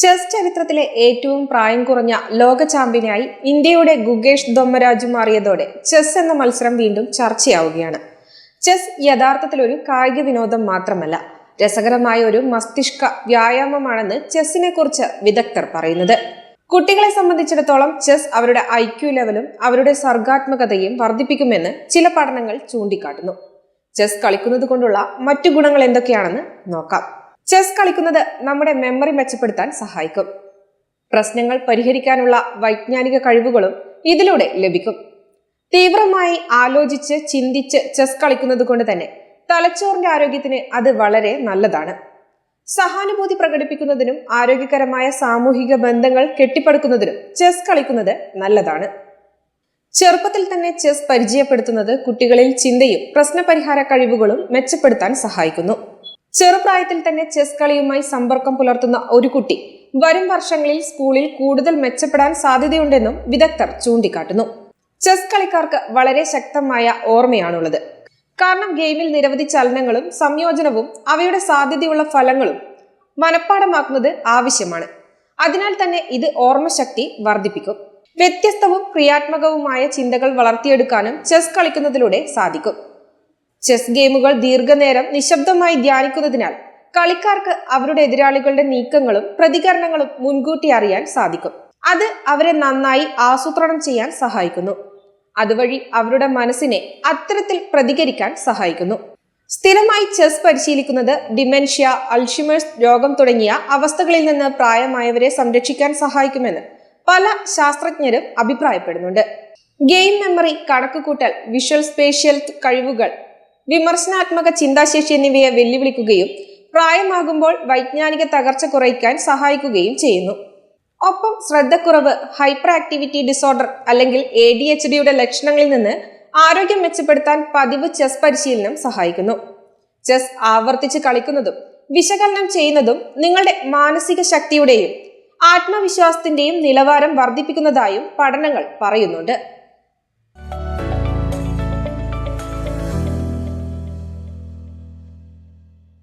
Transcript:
Chess ചരിത്രത്തിലെ ഏറ്റവും പ്രായം കുറഞ്ഞ ലോക ചാമ്പ്യനായി ഇന്ത്യയുടെ ഗുഗേഷ് ദൊമ്മരാജു മാറിയതോടെ ചെസ് എന്ന മത്സരം വീണ്ടും ചർച്ചയാവുകയാണ്. ചെസ് യഥാർത്ഥത്തിൽ ഒരു കായിക വിനോദം മാത്രമല്ല രസകരമായ ഒരു മസ്തിഷ്ക വ്യായാമമാണെന്ന് ചെസ്സിനെ കുറിച്ച് വിദഗ്ധർ പറയുന്നത്. കുട്ടികളെ സംബന്ധിച്ചിടത്തോളം ചെസ് അവരുടെ ഐ ക്യു ലെവലും അവരുടെ സർഗാത്മകതയും വർദ്ധിപ്പിക്കുമെന്ന് ചില പഠനങ്ങൾ ചൂണ്ടിക്കാട്ടുന്നു. ചെസ് കളിക്കുന്നത് കൊണ്ടുള്ള മറ്റു ഗുണങ്ങൾ എന്തൊക്കെയാണെന്ന് നോക്കാം. ചെസ് കളിക്കുന്നത് നമ്മുടെ മെമ്മറി മെച്ചപ്പെടുത്താൻ സഹായിക്കും. പ്രശ്നങ്ങൾ പരിഹരിക്കാനുള്ള വൈജ്ഞാനിക കഴിവുകളും ഇതിലൂടെ ലഭിക്കും. തീവ്രമായി ആലോചിച്ച് ചിന്തിച്ച് ചെസ് കളിക്കുന്നത് കൊണ്ട് തന്നെ തലച്ചോറിന്റെ ആരോഗ്യത്തിന് അത് വളരെ നല്ലതാണ്. സഹാനുഭൂതി പ്രകടിപ്പിക്കുന്നതിനും ആരോഗ്യകരമായ സാമൂഹിക ബന്ധങ്ങൾ കെട്ടിപ്പടുക്കുന്നതിനും ചെസ് കളിക്കുന്നത് നല്ലതാണ്. ചെറുപ്പത്തിൽ തന്നെ ചെസ് പരിചയപ്പെടുത്തുന്നത് കുട്ടികളിൽ ചിന്തയും പ്രശ്നപരിഹാര കഴിവുകളും മെച്ചപ്പെടുത്താൻ സഹായിക്കുന്നു. ചെറുപ്രായത്തിൽ തന്നെ ചെസ് കളിയുമായി സമ്പർക്കം പുലർത്തുന്ന ഒരു കുട്ടി വരും വർഷങ്ങളിൽ സ്കൂളിൽ കൂടുതൽ മെച്ചപ്പെടാൻ സാധ്യതയുണ്ടെന്നും വിദഗ്ധർ ചൂണ്ടിക്കാട്ടുന്നു. ചെസ് കളിക്കാർക്ക് വളരെ ശക്തമായ ഓർമ്മയാണുള്ളത്. കാരണം ഗെയിമിൽ നിരവധി ചലനങ്ങളും സംയോജനവും അവയുടെ സാധ്യതയുള്ള ഫലങ്ങളും മനഃപ്പാടമാക്കുന്നത് ആവശ്യമാണ്. അതിനാൽ തന്നെ ഇത് ഓർമ്മശക്തി വർദ്ധിപ്പിക്കും. വ്യത്യസ്തവും ക്രിയാത്മകവുമായ ചിന്തകൾ വളർത്തിയെടുക്കാനും ചെസ് കളിക്കുന്നതിലൂടെ സാധിക്കും. ചെസ് ഗെയിമുകൾ ദീർഘനേരം നിശബ്ദമായി ധ്യാനിക്കുന്നതിനാൽ കളിക്കാർക്ക് അവരുടെ എതിരാളികളുടെ നീക്കങ്ങളും പ്രതികരണങ്ങളും മുൻകൂട്ടി അറിയാൻ സാധിക്കും. അത് അവരെ നന്നായി ആസൂത്രണം ചെയ്യാൻ സഹായിക്കുന്നു. അതുവഴി അവരുടെ മനസ്സിനെ അത്തരത്തിൽ പ്രതികരിക്കാൻ സഹായിക്കുന്നു. സ്ഥിരമായി ചെസ് പരിശീലിക്കുന്നത് ഡിമെൻഷ്യ അൾഷിമേഴ്സ് രോഗം തുടങ്ങിയ അവസ്ഥകളിൽ നിന്ന് പ്രായമായവരെ സംരക്ഷിക്കാൻ സഹായിക്കുമെന്ന് പല ശാസ്ത്രജ്ഞരും അഭിപ്രായപ്പെടുന്നുണ്ട്. ഗെയിം മെമ്മറി കണക്കുകൂട്ടൽ വിഷ്വൽ സ്പേഷ്യൽ കഴിവുകൾ വിമർശനാത്മക ചിന്താശേഷി എന്നിവയെ വെല്ലുവിളിക്കുകയും പ്രായമാകുമ്പോൾ വൈജ്ഞാനിക തകർച്ച കുറയ്ക്കാൻ സഹായിക്കുകയും ചെയ്യുന്നു. ഒപ്പം ശ്രദ്ധക്കുറവ് ഹൈപ്പർ ആക്ടിവിറ്റി ഡിസോർഡർ അല്ലെങ്കിൽ എ ഡി എച്ച് ഡിയുടെ ലക്ഷണങ്ങളിൽ നിന്ന് ആരോഗ്യം മെച്ചപ്പെടുത്താൻ പതിവ് ചെസ് പരിശീലനം സഹായിക്കുന്നു. ചെസ് ആവർത്തിച്ച് കളിക്കുന്നതും വിശകലനം ചെയ്യുന്നതും നിങ്ങളുടെ മാനസിക ശക്തിയുടെയും ആത്മവിശ്വാസത്തിന്റെയും നിലവാരം വർദ്ധിപ്പിക്കുന്നതായും പഠനങ്ങൾ പറയുന്നുണ്ട്.